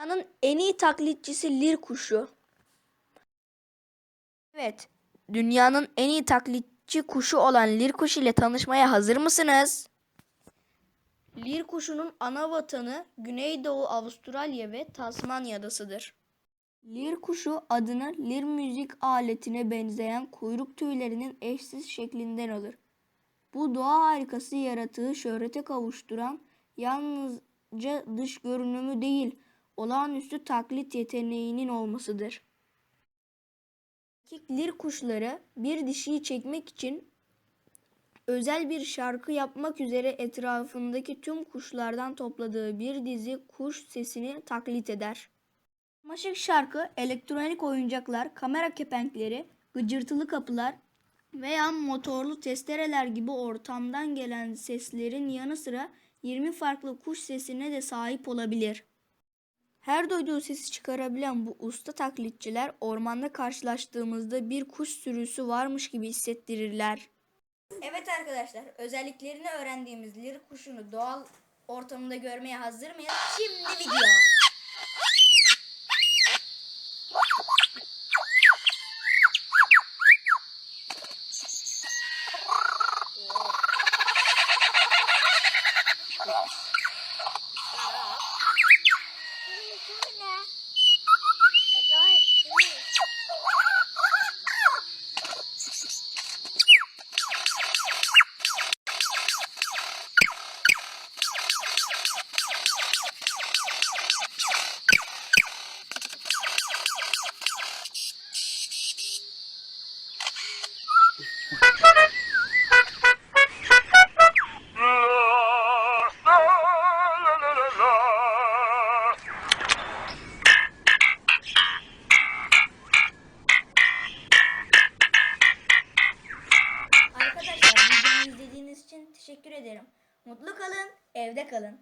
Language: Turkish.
Dünyanın en iyi taklitçisi lir kuşu. Evet, dünyanın en iyi taklitçi kuşu olan lir kuşu ile tanışmaya hazır mısınız? Lir kuşunun ana vatanı Güneydoğu Avustralya ve Tasmanya adasıdır. Lir kuşu adını lir müzik aletine benzeyen kuyruk tüylerinin eşsiz şeklinden alır. Bu doğa harikası yaratığı şöhrete kavuşturan yalnızca dış görünümü değil, olağanüstü taklit yeteneğinin olmasıdır. Erkek lir kuşları bir dişiyi çekmek için özel bir şarkı yapmak üzere etrafındaki tüm kuşlardan topladığı bir dizi kuş sesini taklit eder. Maşık şarkı, elektronik oyuncaklar, kamera kepenkleri, gıcırtılı kapılar veya motorlu testereler gibi ortamdan gelen seslerin yanı sıra 20 farklı kuş sesine de sahip olabilir. Her duyduğu sesi çıkarabilen bu usta taklitçiler ormanda karşılaştığımızda bir kuş sürüsü varmış gibi hissettirirler. Evet arkadaşlar, özelliklerini öğrendiğimiz lir kuşunu doğal ortamında görmeye hazır mıyız? Şimdi video. La teşekkür ederim. Mutlu kalın, evde kalın.